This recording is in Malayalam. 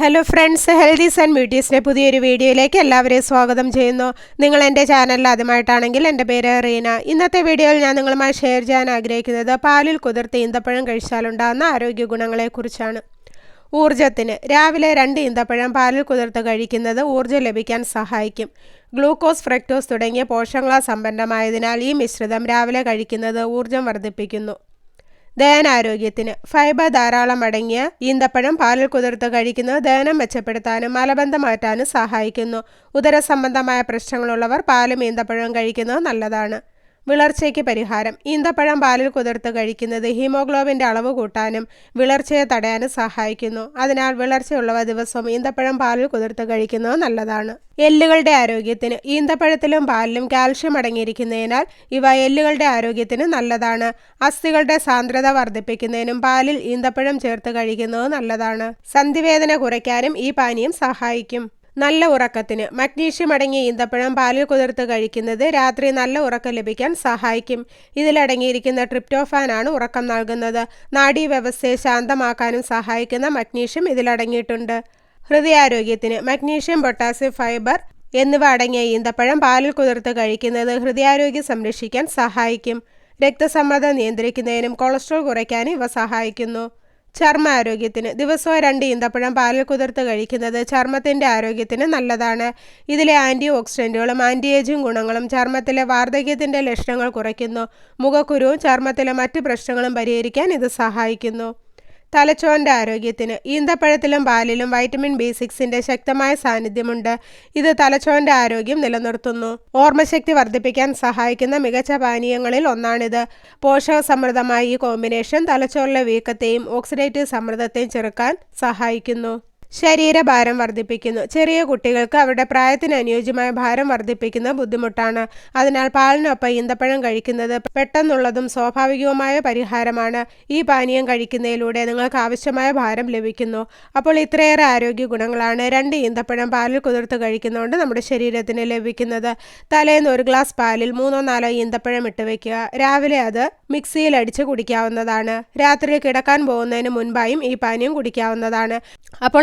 ഹലോ ഫ്രണ്ട്സ് ഹെൽതീസ് ആൻഡ് ബ്യൂട്ടീസിന്റെ പുതിയൊരു വീഡിയോയിലേക്ക് എല്ലാവരെയും സ്വാഗതം ചെയ്യുന്നു. നിങ്ങൾ എന്റെ ചാനലിൽ ആദ്യമായിട്ടാണെങ്കിൽ എന്റെ പേര് റീന. ഇന്നത്തെ വീഡിയോയിൽ ഞാൻ നിങ്ങളുമായി ഷെയർ ചെയ്യാൻ ആഗ്രഹിക്കുന്നത് പാലിൽ കുതിർത്ത് ഈന്തപ്പഴം കഴിച്ചാലുണ്ടാകുന്ന ആരോഗ്യ ഗുണങ്ങളെക്കുറിച്ചാണ്. ഊർജത്തിന് രാവിലെ രണ്ട് ഈന്തപ്പഴം പാലിൽ കുതിർത്ത് കഴിക്കുന്നത് ഊർജം ലഭിക്കാൻ സഹായിക്കും. ഗ്ലൂക്കോസ് ഫ്രക്ടോസ് തുടങ്ങിയ പോഷകങ്ങളാൽ സമ്പന്നമായതിനാൽ ഈ മിശ്രിതം രാവിലെ കഴിക്കുന്നത് ഊർജം വർദ്ധിപ്പിക്കുന്നു. ദഹനാരോഗ്യത്തിന് ഫൈബർ ധാരാളം അടങ്ങിയ ഈന്തപ്പഴം പാലിൽ കുതിർത്ത് കഴിക്കുന്നത് ദഹനം മെച്ചപ്പെടുത്താനും മലബന്ധം മാറ്റാനും സഹായിക്കുന്നു. ഉദരസംബന്ധമായ പ്രശ്നങ്ങളുള്ളവർ പാലും ഈന്തപ്പഴവും കഴിക്കുന്നത് നല്ലതാണ്. വിളർച്ചയ്ക്ക് പരിഹാരം. ഈന്തപ്പഴം പാലിൽ കുതിർത്ത് കഴിക്കുന്നത് ഹീമോഗ്ലോബിന്റെ അളവ് കൂട്ടാനും വിളർച്ചയെ തടയാനും സഹായിക്കുന്നു. അതിനാൽ വിളർച്ചയുള്ളവ ദിവസവും ഈന്തപ്പഴം പാലിൽ കുതിർത്ത് കഴിക്കുന്നത് നല്ലതാണ്. എല്ലുകളുടെ ആരോഗ്യത്തിന് ഈന്തപ്പഴത്തിലും പാലിലും കാൽഷ്യം അടങ്ങിയിരിക്കുന്നതിനാൽ ഇവ എല്ലുകളുടെ ആരോഗ്യത്തിന് നല്ലതാണ്. അസ്ഥികളുടെ സാന്ദ്രത വർദ്ധിപ്പിക്കുന്നതിനും പാലിൽ ഈന്തപ്പഴം ചേർത്ത് കഴിക്കുന്നത് നല്ലതാണ്. സന്ധിവേദന കുറയ്ക്കാനും ഈ പാനീയം സഹായിക്കും. നല്ല ഉറക്കത്തിന്. മഗ്നീഷ്യം അടങ്ങിയ ഈന്തപ്പഴം പാലിൽ കുതിർത്ത് കഴിക്കുന്നത് രാത്രി നല്ല ഉറക്കം ലഭിക്കാൻ സഹായിക്കും. ഇതിലടങ്ങിയിരിക്കുന്ന ട്രിപ്റ്റോഫാനാണ് ഉറക്കം നൽകുന്നത്. നാഡീവ്യവസ്ഥയെ ശാന്തമാക്കാനും സഹായിക്കുന്ന മഗ്നീഷ്യം ഇതിലടങ്ങിയിട്ടുണ്ട് ഹൃദയാരോഗ്യത്തിന് മഗ്നീഷ്യം പൊട്ടാസ്യം ഫൈബർ എന്നിവ അടങ്ങിയ ഈന്തപ്പഴം പാലിൽ കുതിർത്ത് കഴിക്കുന്നത് ഹൃദയാരോഗ്യം സംരക്ഷിക്കാൻ സഹായിക്കും. രക്തസമ്മർദ്ദം നിയന്ത്രിക്കുന്നതിനും കൊളസ്ട്രോൾ കുറയ്ക്കാനും ഇവ സഹായിക്കുന്നു. ചർമ്മ ആരോഗ്യത്തിന് ദിവസവും രണ്ട് ഈന്തപ്പഴം പാലിൽ കുതിർത്ത് കഴിക്കുന്നത് ചർമ്മത്തിന്റെ ആരോഗ്യത്തിന് നല്ലതാണ്. ഇതിലെ ആന്റി ഓക്സിഡന്റുകളും ആന്റി ഏജിങ് ഗുണങ്ങളും ചർമ്മത്തിലെ വാർദ്ധക്യത്തിന്റെ ലക്ഷണങ്ങൾ കുറയ്ക്കുന്നു. മുഖക്കുരുവും ചർമ്മത്തിലെ മറ്റ് പ്രശ്നങ്ങളും പരിഹരിക്കാൻ ഇത് സഹായിക്കുന്നു. തലച്ചോറിന്റെ ആരോഗ്യത്തിന് ഈന്തപ്പഴത്തിലും പാലിലും വൈറ്റമിൻ ബി സിക്സിന്റെ ശക്തമായ സാന്നിധ്യമുണ്ട്. ഇത് തലച്ചോറിന്റെ ആരോഗ്യം നിലനിർത്തുന്നു. ഓർമ്മശക്തി വർദ്ധിപ്പിക്കാൻ സഹായിക്കുന്ന മികച്ച പാനീയങ്ങളിൽ ഒന്നാണിത്. പോഷക സമൃദ്ധമായ ഈ കോമ്പിനേഷൻ തലച്ചോറിലെ വീക്കത്തെയും ഓക്സിഡേറ്റീവ് സമ്മർദ്ദത്തെയും ചെറുക്കാൻ സഹായിക്കുന്നു. ശരീരഭാരം വർദ്ധിപ്പിക്കുന്നു. ചെറിയ കുട്ടികൾക്ക് അവരുടെ പ്രായത്തിന് അനുയോജ്യമായ ഭാരം വർദ്ധിപ്പിക്കുന്ന ബുദ്ധിമുട്ടാണ്. അതിനാൽ പാലിനൊപ്പം ഈന്തപ്പഴം കഴിക്കുന്നത് പെട്ടെന്നുള്ളതും സ്വാഭാവികവുമായ പരിഹാരമാണ്. ഈ പാനീയം കഴിക്കുന്നതിലൂടെ നിങ്ങൾക്ക് ആവശ്യമായ ഭാരം ലഭിക്കുന്നു. അപ്പോൾ ഇത്രയേറെ ആരോഗ്യ ഗുണങ്ങളാണ് രണ്ട് ഈന്തപ്പഴം പാലിൽ കുതിർത്ത് കഴിക്കുന്നതുകൊണ്ട് നമ്മുടെ ശരീരത്തിന് ലഭിക്കുന്നത്. തലേന്ന് ഒരു ഗ്ലാസ് പാലിൽ മൂന്നോ നാലോ ഈന്തപ്പഴം ഇട്ട് വയ്ക്കുക രാവിലെ അത് മിക്സിയിൽ അടിച്ച് കുടിക്കാവുന്നതാണ്. രാത്രി കിടക്കാൻ പോകുന്നതിന് മുൻപായും ഈ പാനീയം കുടിക്കാവുന്നതാണ്. അപ്പോൾ